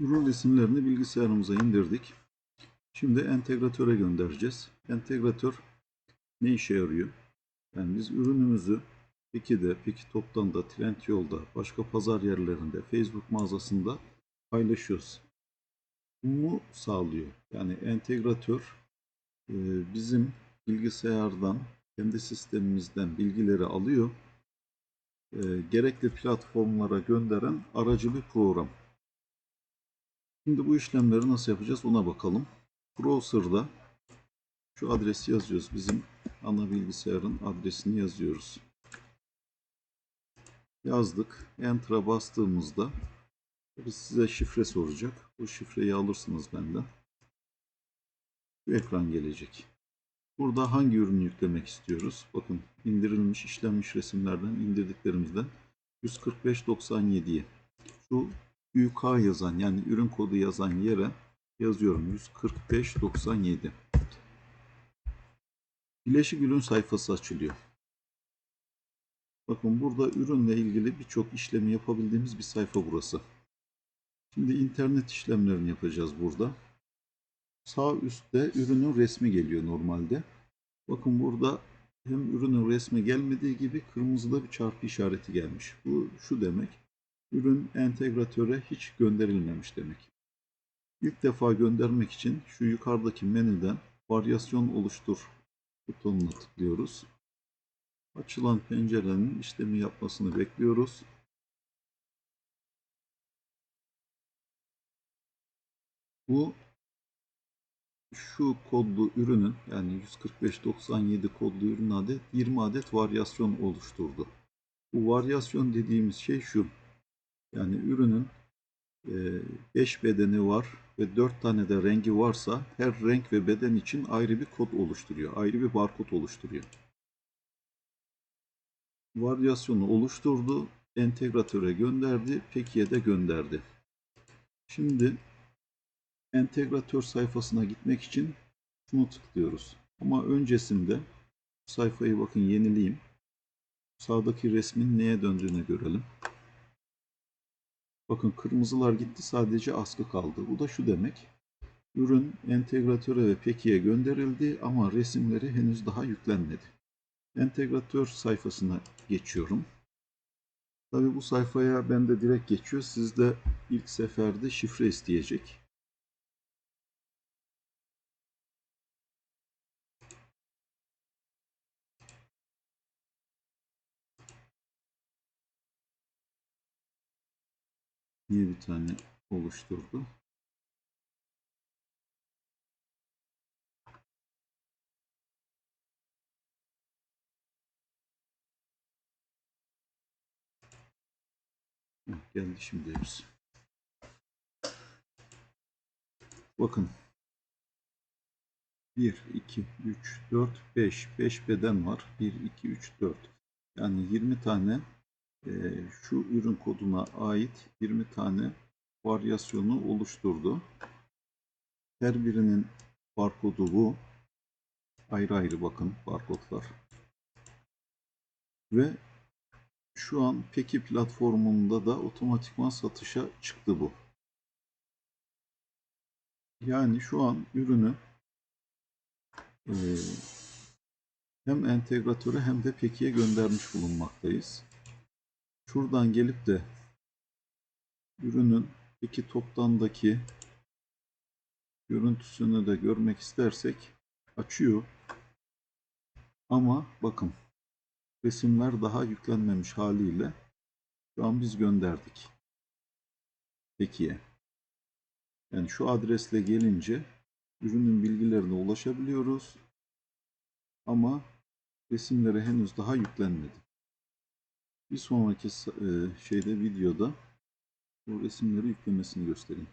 Ürün resimlerini bilgisayarımıza indirdik. Şimdi entegratöre göndereceğiz. Entegratör ne işe yarıyor? Yani biz ürünümüzü Peki'de, Peki Top'tan Trendyol'da, başka pazar yerlerinde, Facebook mağazasında paylaşıyoruz. Bunu sağlıyor. Yani entegratör e, bizim bilgisayardan, kendi sistemimizden bilgileri alıyor. E, gerekli platformlara gönderen aracı bir program. Şimdi bu işlemleri nasıl yapacağız ona bakalım. Browser'da şu adresi yazıyoruz. Bizim ana bilgisayarın adresini yazıyoruz. Yazdık. Enter'a bastığımızda size şifre soracak. Bu şifreyi alırsınız benden. Bu ekran gelecek. Burada hangi ürünü yüklemek istiyoruz? Bakın indirilmiş, işlenmiş resimlerden indirdiklerimizden 145.97'ye. Şu UK yazan yani ürün kodu yazan yere yazıyorum 145.97. Bileşik ürün sayfası açılıyor. Bakın burada ürünle ilgili birçok işlemi yapabildiğimiz bir sayfa burası. Şimdi internet işlemlerini yapacağız burada. Sağ üstte ürünün resmi geliyor normalde. Bakın burada hem ürünün resmi gelmediği gibi kırmızıda bir çarpı işareti gelmiş. Bu şu demek. Ürün entegratöre hiç gönderilmemiş demek. İlk defa göndermek için şu yukarıdaki menüden varyasyon oluştur butonuna tıklıyoruz. Açılan pencerenin işlemi yapmasını bekliyoruz. Bu şu kodlu ürünün yani 14597 kodlu ürün adet 20 adet varyasyon oluşturdu. Bu varyasyon dediğimiz şey şu. Yani ürünün 5 bedeni var ve 4 tane de rengi varsa her renk ve beden için ayrı bir kod oluşturuyor. Ayrı bir barkod oluşturuyor. Varyasyonu oluşturdu, entegratöre gönderdi, Peki'ye de gönderdi. Şimdi entegratör sayfasına gitmek için şunu tıklıyoruz. Ama öncesinde sayfayı bakın yenileyim. Sağdaki resmin neye döndüğünü görelim. Bakın kırmızılar gitti sadece askı kaldı. Bu da şu demek. Ürün entegratöre ve Peki'ye gönderildi ama resimleri henüz daha yüklenmedi. Entegratör sayfasına geçiyorum. Tabi bu sayfaya ben de direkt geçiyor. Sizde ilk seferde şifre isteyecek. Niye bir tane oluşturdu? Geldi şimdi hepsi. Bakın. 1, 2, 3, 4, 5. 5 beden var. 1, 2, 3, 4. Yani 20 tane e, şu ürün koduna ait 20 tane varyasyonu oluşturdu. Her birinin barkodu bu. Ayrı ayrı bakın barkodlar. Ve şu an Peki platformunda da otomatikman satışa çıktı bu. Yani şu an ürünü e, hem entegratöre hem de Peki'ye göndermiş bulunmaktayız. Şuradan gelip de ürünün Peki toptandaki görüntüsünü de görmek istersek açıyor. Ama bakın resimler daha yüklenmemiş haliyle şu an biz gönderdik. Peki'ye. Yani şu adresle gelince ürünün bilgilerine ulaşabiliyoruz. Ama resimleri henüz daha yüklenmedi. Bir sonraki e, şeyde videoda bu resimleri yüklemesini göstereyim.